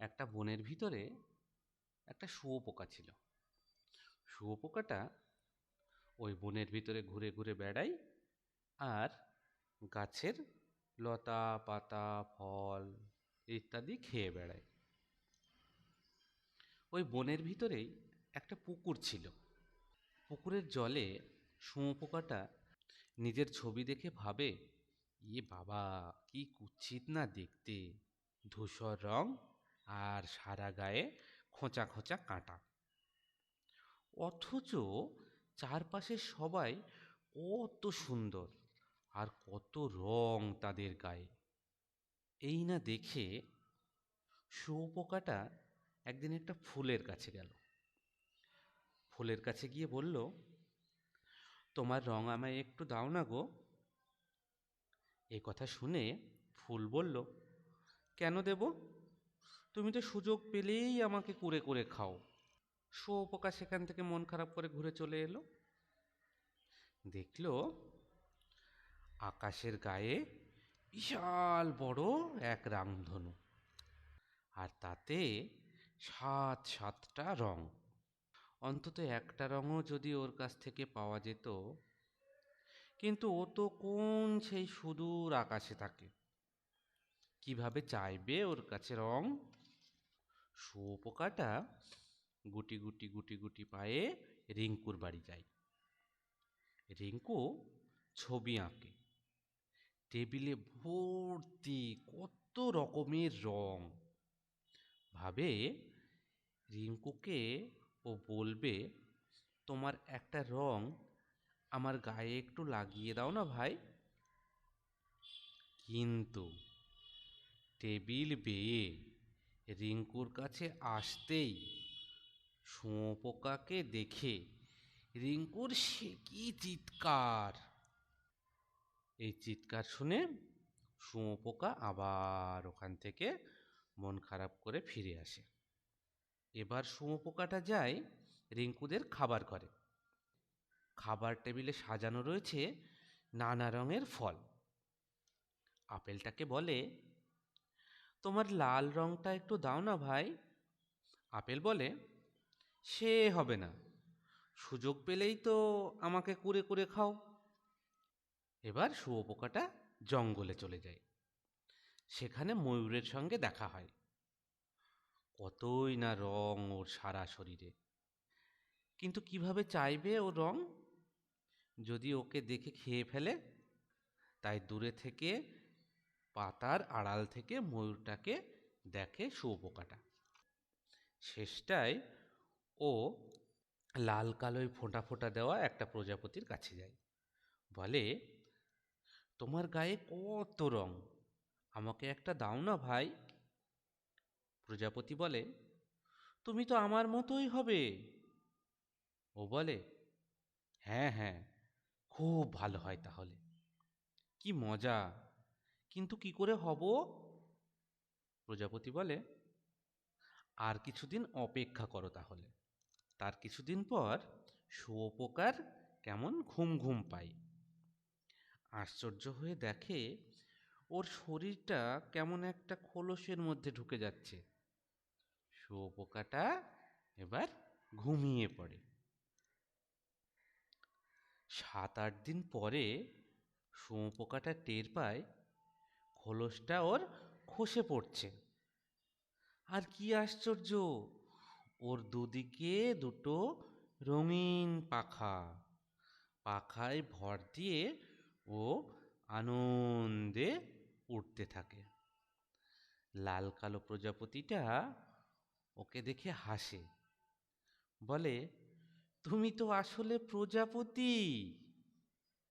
একটা বনের ভিতরে একটা শুয়োপোকা ছিল। শুয়োপোকাটা ওই বনের ভিতরে ঘুরে ঘুরে বেড়ায় আর গাছের লতা, পাতা, ফল ইত্যাদি খেয়ে বেড়ায়। ওই বনের ভিতরেই একটা পুকুর ছিল। পুকুরের জলে শুঁয়োপোকাটা নিজের ছবি দেখে ভাবে ইয়ে বাবা, কি কুৎসিত না দেখতে। ধূসর রং আর সারা গায়ে খোঁচা খোঁচা কাঁটা। অথচ চারপাশে সবাই কত সুন্দর আর কত রং তাদের গায়ে। এই না দেখে শুঁয়োপোকাটা একদিন একটা ফুলের কাছে গেল। ফুলের কাছে গিয়ে বলল, তোমার রং আমায় একটু দাও না গো। এই কথা শুনে ফুল বলল, কেন দেব? তুমি তো সুযোগ পেলেই আমাকে কুরে কুরে খাও। শুয়োপোকা সেখান থেকে মন খারাপ করে ঘুরে চলে এলো। দেখল আকাশের গায়ে বিশাল বড় এক রামধনু আর তাতে সাত সাতটা রং। অন্তত একটা রঙও যদি ওর কাছ থেকে পাওয়া যেত, কিন্তু ও তো কোন সেই সুদূর আকাশে থাকে। কীভাবে চাইবে ওর কাছে রং? শুয়োপোকাটা গুটি গুটি গুটি গুটি পায়ে রিঙ্কুর বাড়ি যায়। রিঙ্কু ছবি আঁকে। টেবিলে ভর্তি কত রকমের রং। ভাবে রিঙ্কুকে ও বলবে, তোমার একটা রং আমার গায়ে একটু লাগিয়ে দাও না ভাই। কিন্তু টেবিল বেয়ে রিঙ্কুর কাছে আসতেই শুঁয়োপোকাকে দেখে রিঙ্কুর সে কি চিৎকার। এই চিৎকার শুনে শুঁয়োপোকা আবার ওখান থেকে মন খারাপ করে ফিরে আসে। এবার শুঁয়োপোকাটা যায় রিঙ্কুদের খাবার করে খাবার টেবিলে সাজানো রয়েছে নানা রঙের ফল। আপেলটাকে বলে তোমার লাল রঙটা একটু দাও না ভাই। আপেল বলে, সে হবে না। সুযোগ পেলেই তো আমাকে কুরে কুরে খাও। এবার শুয়োপোকাটা জঙ্গলে চলে যায়। সেখানে ময়ূরের সঙ্গে দেখা হয়। কতই না রং ওর সারা শরীরে। কিন্তু কীভাবে চাইবে ও রং? যদি ওকে দেখে খেয়ে ফেলে, তাই দূরে থেকে পাতার আড়াল থেকে ময়ূরটাকে দেখে শুয়োপোকাটা। শেষটায় ও লাল কালোয় ফোঁটা ফোঁটা দেওয়া একটা প্রজাপতির কাছে যায়। বলে, তোমার গায়ে কত রং? আমাকে একটা দাও না ভাই। প্রজাপতি বলে, তুমি তো আমার মতোই হবে। ও বলে হ্যাঁ হ্যাঁ খুব ভালো হয় তাহলে। কি মজা! কিন্তু কি করে হব? প্রজাপতি বলে, আর কিছুদিন অপেক্ষা করো তাহলে। তার কিছুদিন পর শুয়োপোকার কেমন ঘুম ঘুম পায়। আশ্চর্য হয়ে দেখে, ওর শরীরটা কেমন একটা খোলসের মধ্যে ঢুকে যাচ্ছে। শুয়োপোকাটা এবার ঘুমিয়ে পড়ে। সাত আট দিন পরে শুঁয়োপোকাটা টের পায় খোলসটা ওর খসে পড়ছে। আর কি আশ্চর্য, ওর দুদিকে দুটো রঙিন পাখা। পাখায় ভর দিয়ে ও আনন্দে উঠতে থাকে। লাল কালো প্রজাপতিটা ওকে দেখে হাসে। বলে, তুমি তো আসলে প্রজাপতি!